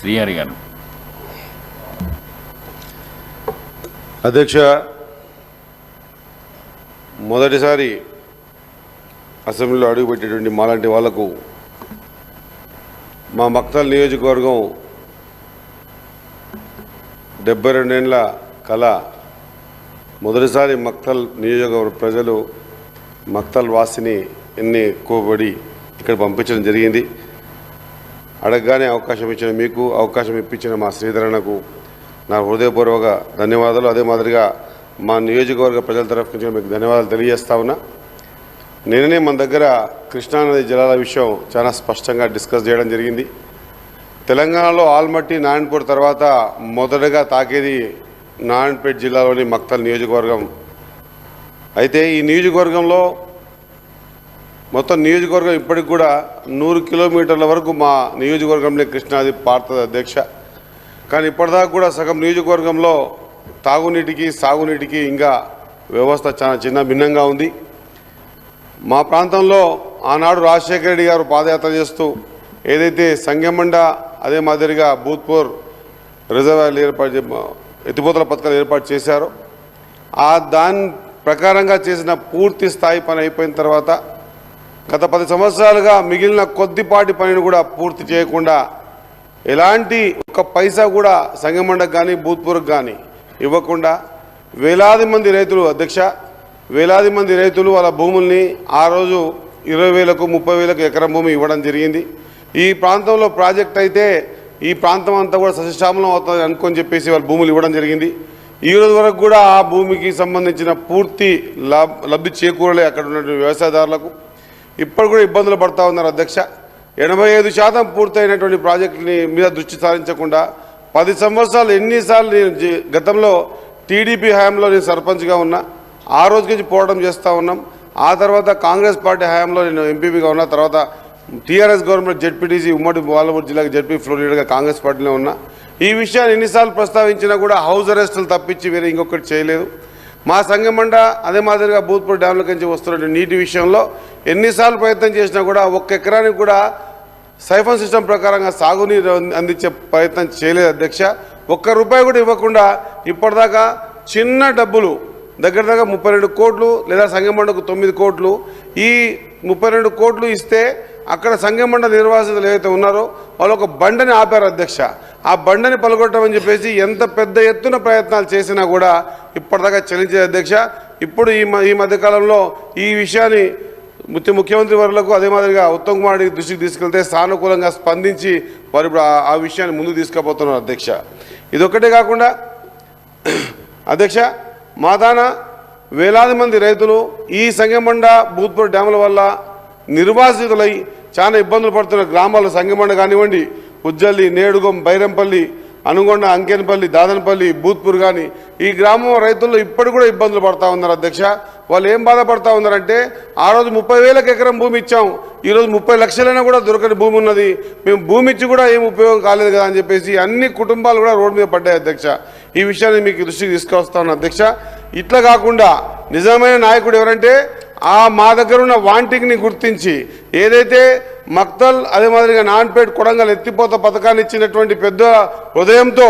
శ్రీహరి గారు. అధ్యక్ష మొదటిసారి అసెంబ్లీలో అడుగుపెట్టేటువంటి మాలాంటి వాళ్ళకు మా మక్తల్ నియోజకవర్గం డెబ్బై రెండేళ్ళ కళ. మొదటిసారి మక్తల్ నియోజకవర్గ ప్రజలు మక్తల్ వాసిని ఎన్ని కోబడి ఇక్కడ పంపించడం జరిగింది. అడగగానే అవకాశం ఇచ్చిన మీకు అవకాశం ఇప్పించిన మా శ్రీధరణకు నా హృదయపూర్వక ధన్యవాదాలు. అదే మాదిరిగా మా నియోజకవర్గ ప్రజల తరఫు నుంచి మీకు ధన్యవాదాలు తెలియజేస్తా ఉన్నా. నిన్ననే మన దగ్గర కృష్ణానది జలాల విషయం చాలా స్పష్టంగా డిస్కస్ చేయడం జరిగింది. తెలంగాణలో ఆల్మట్టి నారాయణపూర్ తర్వాత మొదటగా తాకేది నారాయణపేట జిల్లాలోని మక్తల్ నియోజకవర్గం. అయితే ఈ నియోజకవర్గంలో మొత్తం నియోజకవర్గం ఇప్పటికి కూడా నూరు కిలోమీటర్ల వరకు మా నియోజకవర్గంలో కృష్ణాది పార్త అధ్యక్ష. కానీ ఇప్పటిదాకా కూడా సగం నియోజకవర్గంలో తాగునీటికి సాగునీటికి ఇంకా వ్యవస్థ చాలా చిన్న భిన్నంగా ఉంది. మా ప్రాంతంలో ఆనాడు రాజశేఖర రెడ్డి గారు పాదయాత్ర చేస్తూ ఏదైతే సంగమండ అదే మాదిరిగా భూత్పూర్ రిజర్వాయర్లు ఏర్పాటు ఎత్తిపోతల పథకాలు ఏర్పాటు చేశారో. ఆ దాని ప్రకారంగా చేసిన పూర్తి స్థాయి పని అయిపోయిన తర్వాత గత పది సంవత్సరాలుగా మిగిలిన కొద్దిపాటి పనిని కూడా పూర్తి చేయకుండా ఎలాంటి ఒక్క పైసా కూడా సంగమండకు కానీ భూత్పూర్కి కానీ ఇవ్వకుండా వేలాది మంది రైతులు అధ్యక్ష వేలాది మంది రైతులు వాళ్ళ భూముల్ని ఆ రోజు ఇరవై వేలకు ముప్పై వేలకు ఎకరం భూమి ఇవ్వడం జరిగింది. ఈ ప్రాంతంలో ప్రాజెక్ట్ అయితే ఈ ప్రాంతం అంతా కూడా సస్యశ్యామలం అవుతుంది అనుకొని చెప్పేసి వాళ్ళ భూములు ఇవ్వడం జరిగింది. ఈ రోజు వరకు కూడా ఆ భూమికి సంబంధించిన పూర్తి లబ్ లబ్ధి చేకూరలే అక్కడ ఉన్నటువంటి వ్యవసాయదారులకు. ఇప్పుడు కూడా ఇబ్బందులు పడతా ఉన్నారు అధ్యక్ష. ఎనభై ఐదు శాతం పూర్తయినటువంటి ప్రాజెక్టుని మీద దృష్టి సారించకుండా పది సంవత్సరాలు ఎన్నిసార్లు నేను జీ- గతంలో టీడీపీ హయాంలో నేను సర్పంచ్గా ఉన్నా ఆ రోజు నుంచి పోవడం చేస్తూ ఉన్నాం. ఆ తర్వాత కాంగ్రెస్ పార్టీ హయాంలో నేను ఎంపీపీగా ఉన్నా తర్వాత టీఆర్ఎస్ గవర్నమెంట్ జెడ్పీటీసీ ఉమ్మడి బాలపూర్ జిల్లాకి జడ్పీ ఫ్లోర్ లీడర్గా కాంగ్రెస్ పార్టీలో ఉన్నా. ఈ విషయాన్ని ఎన్నిసార్లు ప్రస్తావించినా కూడా హౌస్ అరెస్టులు తప్పించి వేరే ఇంకొకటి చేయలేదు. మా సంఘమండ అదే మాదిరిగా భూత్పూర్ డ్యాంల నుంచి వస్తున్న నీటి విషయంలో ఎన్నిసార్లు ప్రయత్నం చేసినా కూడా ఒక్క ఎకరానికి కూడా సైఫన్ సిస్టమ్ ప్రకారంగా సాగునీరు అంది- అందించే ప్రయత్నం చేయలేదు అధ్యక్ష. ఒక్క రూపాయి కూడా ఇవ్వకుండా ఇప్పటిదాకా చిన్న డబ్బులు దగ్గర దగ్గర ముప్పై రెండు కోట్లు లేదా సంగమండకు తొమ్మిది కోట్లు ఈ ముప్పై రెండు కోట్లు ఇస్తే అక్కడ సంగమండ నిర్వాసితులు ఏవైతే ఉన్నారో వాళ్ళు ఒక బండని ఆపారు అధ్యక్ష. ఆ బండని పలగొట్టమని చెప్పేసి ఎంత పెద్ద ఎత్తున ప్రయత్నాలు చేసినా కూడా ఇప్పటిదాకా చెల్లించే అధ్యక్ష. ఇప్పుడు ఈ మ- ఈ మధ్యకాలంలో ఈ విషయాన్ని ముఖ్య ముఖ్యమంత్రి వర్లకు అదే మాదిరిగా ఉత్తమ్ కుమార్ రెడ్డి దృష్టికి తీసుకెళ్తే సానుకూలంగా స్పందించి వారు ఇప్పుడు ఆ- విషయాన్ని ముందుకు తీసుకుపోతున్నారు అధ్యక్ష. ఇదొక్కటే కాకుండా అధ్యక్ష మాదాన వేలాది మంది రైతులు ఈ సంగమండ భూత్పూర్ డ్యాముల వల్ల నిర్వాసితులై చాలా ఇబ్బందులు పడుతున్న గ్రామాలు సంగమండ కానివ్వండి ఉజ్జల్లి నేడుగం బైరంపల్లి అనుగొండ అంకెనపల్లి దాదనపల్లి భూత్పూర్ కానీ ఈ గ్రామం రైతులు ఇప్పటికి కూడా ఇబ్బందులు పడతా ఉన్నారు అధ్యక్ష. వాళ్ళు ఏం బాధపడతా ఉన్నారంటే ఆ రోజు ముప్పై వేలకు ఎకరం భూమి ఇచ్చాం. ఈరోజు ముప్పై లక్షలైనా కూడా దొరకని భూమి ఉన్నది. మేము భూమి ఇచ్చి కూడా ఏం ఉపయోగం కాలేదు కదా అని చెప్పేసి అన్ని కుటుంబాలు కూడా రోడ్డు మీద పడ్డాయి అధ్యక్ష. ఈ విషయాన్ని మీకు దృష్టికి తీసుకొస్తాను అధ్యక్ష. ఇట్లా కాకుండా నిజమైన నాయకుడు ఎవరంటే ఆ మా దగ్గర ఉన్న వాంటింగ్ని గుర్తించి ఏదైతే మక్తల్ అదే మాదిరిగా నాన్పేట్ కొడంగల్ ఎత్తిపోత పథకాన్ని ఇచ్చినటువంటి పెద్ద హృదయంతో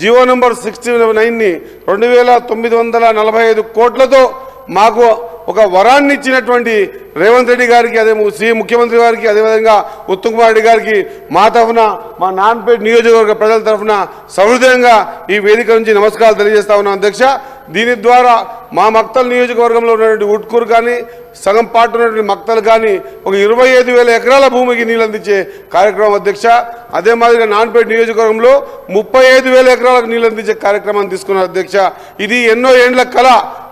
జియో నెంబర్ సిక్స్టీ నైన్ని రెండు వేల తొమ్మిది వందల నలభై ఐదు కోట్లతో మాకు ఒక వరాన్ని ఇచ్చినటువంటి రేవంత్ రెడ్డి గారికి అదే సీఎం ముఖ్యమంత్రి గారికి అదేవిధంగా ఉత్తమ్ కుమార్ రెడ్డి గారికి మా తరఫున మా నాన్నపేట నియోజకవర్గ ప్రజల తరఫున సహృదయంగా ఈ వేదిక నుంచి నమస్కారాలు తెలియజేస్తా ఉన్నాం. అధ్యక్ష దీని ద్వారా మా మక్తల్ నియోజకవర్గంలో ఉన్నటువంటి ఉట్కూరు కానీ సగం పాటు ఉన్నటువంటి మక్తలు కానీ ఒక ఇరవై ఐదు వేల ఎకరాల భూమికి నీళ్ళు అందించే కార్యక్రమం అధ్యక్ష. అదే మాదిరిగా నాన్పేట నియోజకవర్గంలో ముప్పై ఐదు వేల ఎకరాలకు నీళ్ళు అందించే కార్యక్రమాన్ని తీసుకున్నారు అధ్యక్ష. ఇది ఎన్నో ఏండ్ల కళ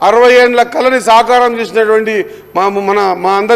అరవై ఏండ్ల కళని సాకారం చేసినటువంటి మా మన మా అందరి